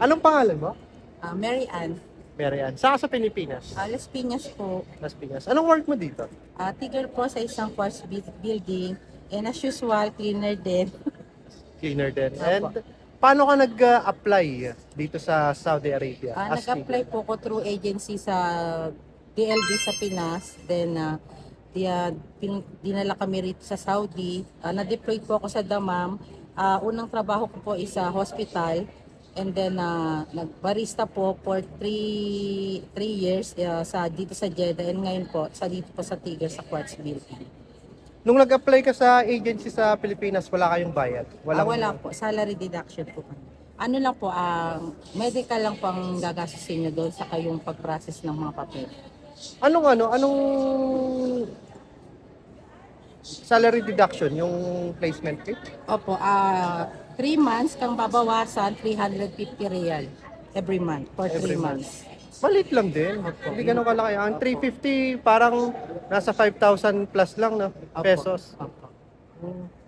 Anong pangalan mo? Ah, Mary Ann, Mary Ann. Saan ka sa Pilipinas? ah, Las Piñas po. Las Piñas. Anong work mo dito? Ah, tigger po sa isang quartz bu- building. And as usual, cleaner din. Cleaner din. Opo. And paano ka nag-apply dito sa Saudi Arabia? Ah, as nag-apply cleaner? po ko through agency sa DLB sa Pinas. Then, ah, di, ah, pin- dinala kami rito sa Saudi. Ah, na-deploy po ako sa Damam. Ah, unang trabaho ko po is sa hospital. And then, ah, nagbarista po for three, three years ah, sa, dito sa Jeddah. And ngayon po, sa dito po sa Tigger sa Quartz Building. Nung nag-apply ka sa agency sa Pilipinas, wala kayong bayad? Wala, wala po. Salary deduction po. Ano lang po, ang medical lang po ang gagastusin nyo doon sa kayong pag-process ng mga papel. Anong ano? Anong salary deduction? Yung placement fee? Opo, ah 3 months kang babawasan 350 real every month for 3 Every month. months. Maliit lang din. Hindi ganun kalaki. Ang 350 parang nasa 5,000 plus lang no? Opo. pesos. Opo.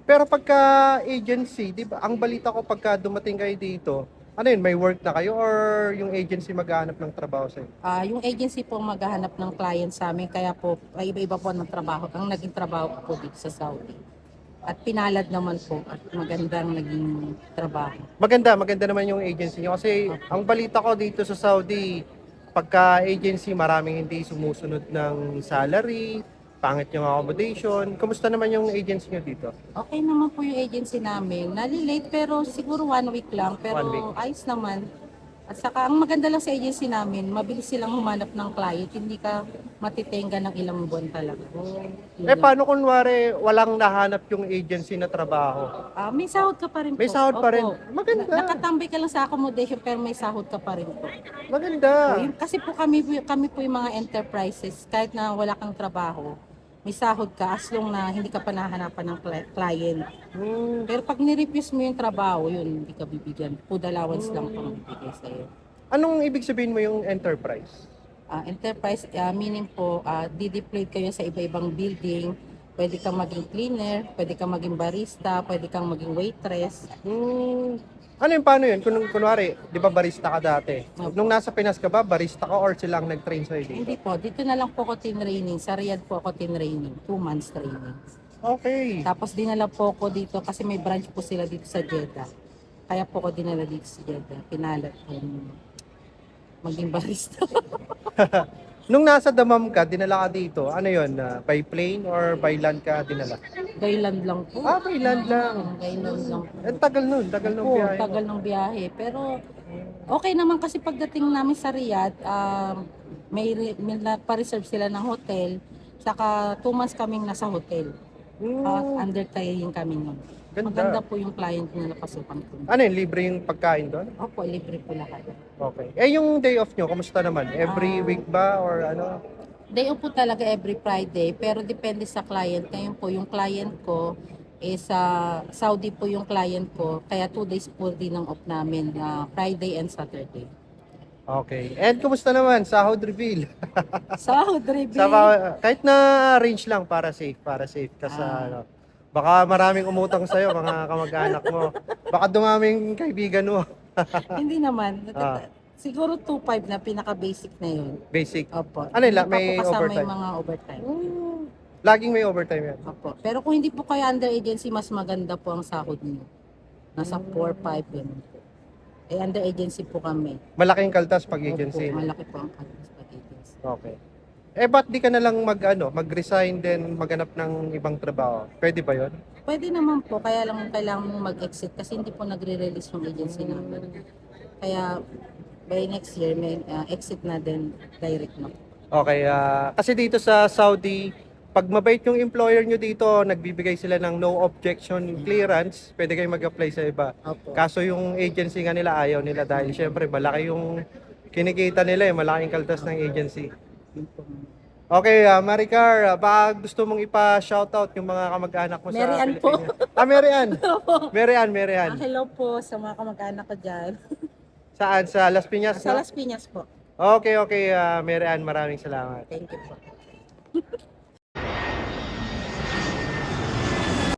Pero pagka agency, di ba, ang balita ko pagka dumating kayo dito, ano yun, may work na kayo or yung agency maghahanap ng trabaho sa inyo? Ah, yung agency po maghahanap ng client sa amin kaya po ay iba-iba po ng trabaho. Ang naging trabaho ko po dito sa Saudi. At pinalad naman po at magandang naging trabaho. Maganda, maganda naman yung agency nyo. Kasi ang balita ko dito sa Saudi, pagka agency, maraming hindi sumusunod ng salary, pangit yung accommodation. Kumusta naman yung agency nyo dito? Okay naman po yung agency namin. Nalilate pero siguro one week lang. Pero One week. ayos naman. At saka ang maganda lang sa agency namin, mabilis silang humanap ng client. Hindi ka matitenga ng ilang buwan talaga. Yun Eh lang. paano kunwari walang nahanap yung agency na trabaho? Ah, may sahod ka pa rin po. May sahod pa rin. Opo. Maganda. Na- nakatambay ka lang sa accommodation pero may sahod ka pa rin po. Maganda. Yun- Kasi po kami, kami po yung mga enterprises, kahit na wala kang trabaho, may sahod ka as long na hindi ka pa nahanapan ng cli- client. Hmm. Pero pag nirefuse mo yung trabaho, yun, hindi ka bibigyan. Food allowance lang pang bibigay sa'yo. Anong ibig sabihin mo yung enterprise? Ah, enterprise, ah, meaning po, uh, dideploy kayo sa iba-ibang building. Pwede kang maging cleaner, pwede kang maging barista, pwede kang maging waitress. Hmm. Ano yung paano yun? Kung kunwari, di ba barista ka dati? Opo. Nung nasa Pinas ka ba, barista ka or sila ang nag-train sa'yo dito? Hindi po, dito na lang po ako tinraining. Sa Riyadh po ako tinraining. Two months training. Okay. Tapos dinala po ako dito kasi may branch po sila dito sa Jeddah. Kaya po ako dinala dito sa Jeddah. Pinalat ko maging barista. Nung nasa Damam ka, dinala ka dito, ano yun? ah, by plane or by land ka dinala? Gayland lang po. Ah, by land lang. Gayland lang po. Eh, tagal nun, tagal Oo, biyahe. mo. tagal ng biyahe. Pero okay naman kasi pagdating namin sa Riyadh, um, may, re- may pa-reserve sila ng hotel. Saka two months kaming nasa hotel. Hmm, Uh, under training kami nun. Ganda. Maganda po yung client na napasukan ko. ano yun, libre yung pagkain doon? Opo, libre po lahat. Okay. Eh, yung day off nyo, kamusta naman? Every Ah. week ba or ano? Day off po talaga every Friday, pero depende sa client. Ngayon po, yung client ko is sa Saudi po yung client ko, kaya two days po din ang off namin, na Friday and Saturday. Okay. And kumusta naman? Sahod reveal. Saudi, Sa, ba- kahit na range lang para safe, para safe ka sa Ah. ano. Baka maraming umutang sa'yo, mga kamag-anak mo. Baka dumaming kaibigan mo. Hindi naman. Ah. Siguro 2.5 na pinaka-basic na yun. Basic. Opo. Ano yun, may overtime? yung mga overtime. Laging may overtime yan. Opo. Pero kung hindi po kayo under agency, mas maganda po ang sahod niyo. Nasa 4-5 yun. Eh, under agency po kami. Malaking kaltas pag agency. Opo, malaki po ang kaltas pag agency. Okay. Eh, ba't di ka na lang mag, ano, mag-resign then maghanap ng ibang trabaho? Pwede ba yon? Pwede naman po, kaya lang kailangan mong mag-exit kasi hindi po nagre-release yung agency namin. Kaya by next year, may uh, exit na din direct na po. Okay, ah, kasi dito sa Saudi, pag mabait yung employer nyo dito, nagbibigay sila ng no objection clearance, pwede kayong mag-apply sa iba. Opo. Kaso yung agency nga nila ayaw nila dahil syempre malaki yung kinikita nila eh, malaking kaltas ng agency. Okay, ah, Maricar, ah, baka gusto mong ipa-shoutout yung mga kamag-anak mo Mary sa Ann po. Pilipinas. Ah, Mary Ann. Mary Ann, Mary Ann. Ah, hello po sa mga kamag-anak ko dyan. Saan? Sa Las Piñas? Sa no? Las Piñas po. Okay, okay, ah, Mary Ann, maraming salamat. Thank you po.